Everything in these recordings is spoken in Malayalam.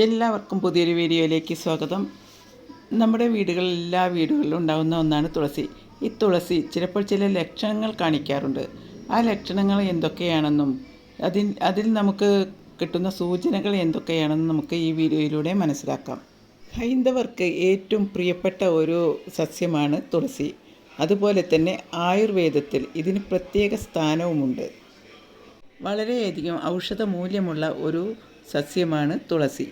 എല്ലാവർക്കും പുതിയൊരു വീഡിയോയിലേക്ക് സ്വാഗതം. നമ്മുടെ വീടുകളിൽ എല്ലാ വീടുകളിലും ഉണ്ടാകുന്ന ഒന്നാണ് തുളസി. ഈ തുളസി ചിലപ്പോൾ ചില ലക്ഷണങ്ങൾ കാണിക്കാറുണ്ട്. ആ ലക്ഷണങ്ങൾ എന്തൊക്കെയാണെന്നും അതിൽ അതിൽ നമുക്ക് കിട്ടുന്ന സൂചനകൾ എന്തൊക്കെയാണെന്നും നമുക്ക് ഈ വീഡിയോയിലൂടെ മനസ്സിലാക്കാം. ഹൈന്ദവർക്ക് ഏറ്റവും പ്രിയപ്പെട്ട ഒരു സസ്യമാണ് തുളസി. അതുപോലെ തന്നെ ആയുർവേദത്തിൽ ഇതിന് പ്രത്യേക സ്ഥാനവുമുണ്ട്. വളരെയധികം ഔഷധ മൂല്യമുള്ള ഒരു സസ്യമാണ് തുളസി.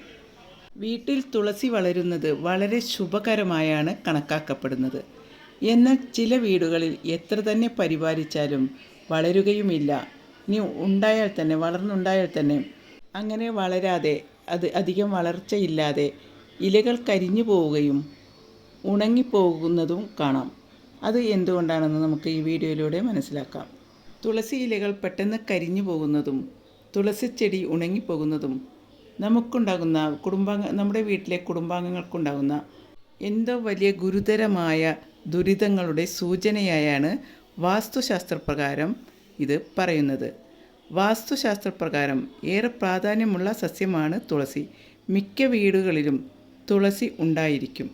വീട്ടിൽ തുളസി വളരുന്നത് വളരെ ശുഭകരമായാണ് കണക്കാക്കപ്പെടുന്നത്. എന്നാൽ ചില വീടുകളിൽ എത്ര തന്നെ പരിപാലിച്ചാലും വളരുകയുമില്ല. ഇനി ഉണ്ടായാൽ തന്നെ വളർന്നുണ്ടായാൽ തന്നെ അങ്ങനെ വളരാതെ അത് അധികം വളർച്ചയില്ലാതെ ഇലകൾ കരിഞ്ഞു പോവുകയും ഉണങ്ങിപ്പോകുന്നതും കാണാം. അത് എന്തുകൊണ്ടാണെന്ന് നമുക്ക് ഈ വീഡിയോയിലൂടെ മനസ്സിലാക്കാം. തുളസി ഇലകൾ പെട്ടെന്ന് കരിഞ്ഞു പോകുന്നതും തുളസി ചെടി ഉണങ്ങിപ്പോകുന്നതും നമുക്കുണ്ടാകുന്ന കുടുംബാംഗ നമ്മുടെ വീട്ടിലെ കുടുംബാംഗങ്ങൾക്കുണ്ടാകുന്ന എന്തോ വലിയ ഗുരുതരമായ ദുരിതങ്ങളുടെ സൂചനയായാണ് വാസ്തുശാസ്ത്രപ്രകാരം ഇത് പറയുന്നത്. വാസ്തുശാസ്ത്രപ്രകാരം ഏറെ പ്രാധാന്യമുള്ള സസ്യമാണ് തുളസി. മിക്ക വീടുകളിലും തുളസി ഉണ്ടായിരിക്കും.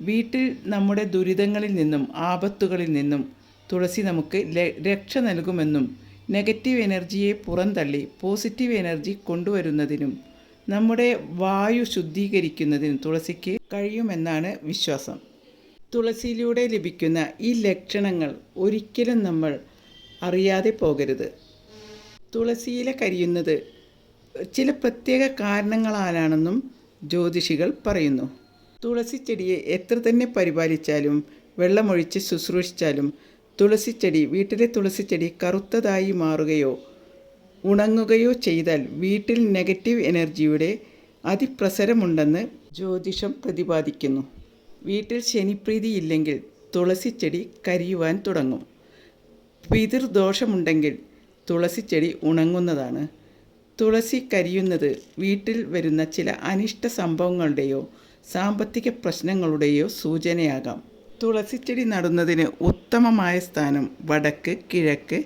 വീട്ടിൽ നമ്മുടെ ദുരിതങ്ങളിൽ നിന്നും ആപത്തുകളിൽ നിന്നും തുളസി നമുക്ക് രക്ഷ നൽകുമെന്നും നെഗറ്റീവ് എനർജിയെ പുറന്തള്ളി പോസിറ്റീവ് എനർജി കൊണ്ടുവരുന്നതിനും നമ്മുടെ വായു ശുദ്ധീകരിക്കുന്നതിനും തുളസിക്ക് കഴിയുമെന്നാണ് വിശ്വാസം. തുളസിയിലൂടെ ലഭിക്കുന്ന ഈ ലക്ഷണങ്ങൾ ഒരിക്കലും നമ്മൾ അറിയാതെ പോകരുത്. തുളസിയില കരിയുന്നത് ചില പ്രത്യേക കാരണങ്ങളാലാണെന്നും ജ്യോതിഷികൾ പറയുന്നു. തുളസി ചെടിയെ എത്ര തന്നെ പരിപാലിച്ചാലും വെള്ളമൊഴിച്ച് ശുശ്രൂഷിച്ചാലും തുളസിച്ചെടി വീട്ടിലെ തുളസിച്ചെടി കറുത്തതായി മാറുകയോ ഉണങ്ങുകയോ ചെയ്താൽ വീട്ടിൽ നെഗറ്റീവ് എനർജിയുടെ അതിപ്രസരമുണ്ടെന്ന് ജ്യോതിഷം പ്രതിപാദിക്കുന്നു. വീട്ടിൽ ശനിപ്രീതി ഇല്ലെങ്കിൽ തുളസിച്ചെടി കരിയുവാൻ തുടങ്ങും. പിതൃദോഷമുണ്ടെങ്കിൽ തുളസിച്ചെടി ഉണങ്ങുന്നതാണ്. തുളസി കരിയുന്നത് വീട്ടിൽ വരുന്ന ചില അനിഷ്ട സംഭവങ്ങളുടെയോ സാമ്പത്തിക പ്രശ്നങ്ങളുടെയോ സൂചനയാകാം. തുളസിച്ചെടി നടുന്നതിന് ഉത്തമമായ സ്ഥാനം വടക്ക് കിഴക്ക്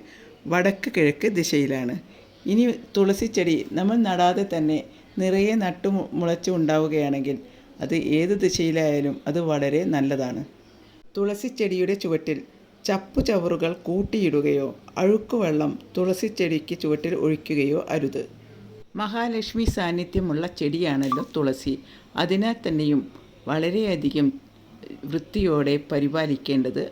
വടക്ക് കിഴക്ക് ദിശയിലാണ്. ഇനി തുളസിച്ചെടി നമ്മൾ നടാതെ തന്നെ നിറയെ നട്ടു മുളച്ച് ഉണ്ടാവുകയാണെങ്കിൽ അത് ഏത് ദിശയിലായാലും അത് വളരെ നല്ലതാണ്. തുളസിച്ചെടിയുടെ ചുവട്ടിൽ ചപ്പു ചവറുകൾ കൂട്ടിയിടുകയോ അഴുക്കുവെള്ളം തുളസിച്ചെടിക്ക് ചുവട്ടിൽ ഒഴിക്കുകയോ അരുത്. മഹാലക്ഷ്മി സാന്നിധ്യമുള്ള ചെടിയാണല്ലോ തുളസി. അതിനാൽ തന്നെയും വളരെയധികം വൃത്തിയോടെ പരിപാലിക്കേണ്ടത്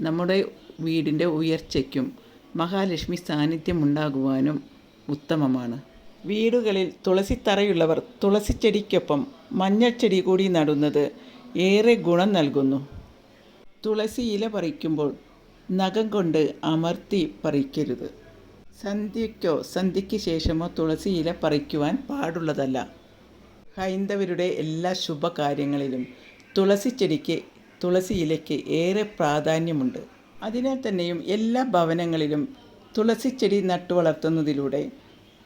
നമ്മുടെ വീടിന്റെ ഉയർച്ചയ്ക്കും മഹാലക്ഷ്മി സാന്നിധ്യം ഉണ്ടാകുവാനും ഉത്തമമാണ്. വീടുകളിൽ തുളസിത്തറയുള്ളവർ തുളസിച്ചെടിക്കൊപ്പം മഞ്ഞൾച്ചെടി കൂടി നടുന്നത് ഏറെ ഗുണം നൽകുന്നു. തുളസി ഇല പറിക്കുമ്പോൾ നഖം കൊണ്ട് അമർത്തി പറിക്കരുത്. സന്ധ്യയ്ക്കോ സന്ധ്യയ്ക്ക് ശേഷമോ തുളസി ഇല പറിക്കുവാൻ പാടുള്ളതല്ല. ഹൈന്ദവരുടെ എല്ലാ ശുഭകാര്യങ്ങളിലും തുളസി ചെടിക്ക് തുളസി ഇലയ്ക്ക് ഏറെ പ്രാധാന്യമുണ്ട്. അതിനാൽ തന്നെയും എല്ലാ ഭവനങ്ങളിലും തുളസി ചെടി നട്ടു വളർത്തുന്നതിലൂടെ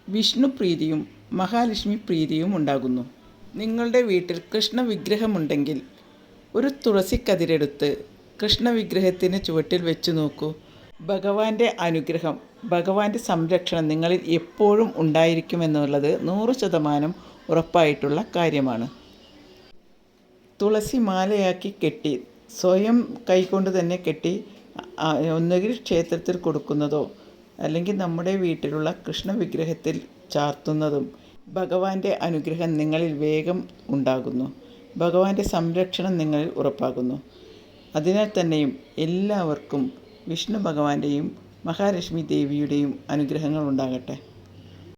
വിഷ്ണു പ്രീതിയും മഹാലക്ഷ്മി പ്രീതിയും ഉണ്ടാകുന്നു. നിങ്ങളുടെ വീട്ടിൽ കൃഷ്ണ വിഗ്രഹമുണ്ടെങ്കിൽ ഒരു തുളസി കതിരെടുത്ത് കൃഷ്ണ വിഗ്രഹത്തിന് ചുവട്ടിൽ വെച്ചു നോക്കൂ. ഭഗവാന്റെ അനുഗ്രഹം ഭഗവാന്റെ സംരക്ഷണം നിങ്ങളിൽ എപ്പോഴും ഉണ്ടായിരിക്കുമെന്നുള്ളത് നൂറ് ശതമാനം ഉറപ്പായിട്ടുള്ള കാര്യമാണ്. തുളസി മാലയാക്കി കെട്ടി സ്വയം കൈകൊണ്ട് തന്നെ കെട്ടി ഒന്നുകിൽ ക്ഷേത്രത്തിൽ കൊടുക്കുന്നതോ അല്ലെങ്കിൽ നമ്മുടെ വീട്ടിലുള്ള കൃഷ്ണ വിഗ്രഹത്തിൽ ചാർത്തുന്നതും ഭഗവാന്റെ അനുഗ്രഹം നിങ്ങളിൽ വേഗം ഉണ്ടാകുന്നു. ഭഗവാന്റെ സംരക്ഷണം നിങ്ങളിൽ ഉറപ്പാകുന്നു. അതിനാൽ തന്നെയും എല്ലാവർക്കും വിഷ്ണു ഭഗവാന്റെയും മഹാലക്ഷ്മി ദേവിയുടെയും അനുഗ്രഹങ്ങൾ ഉണ്ടാകട്ടെ.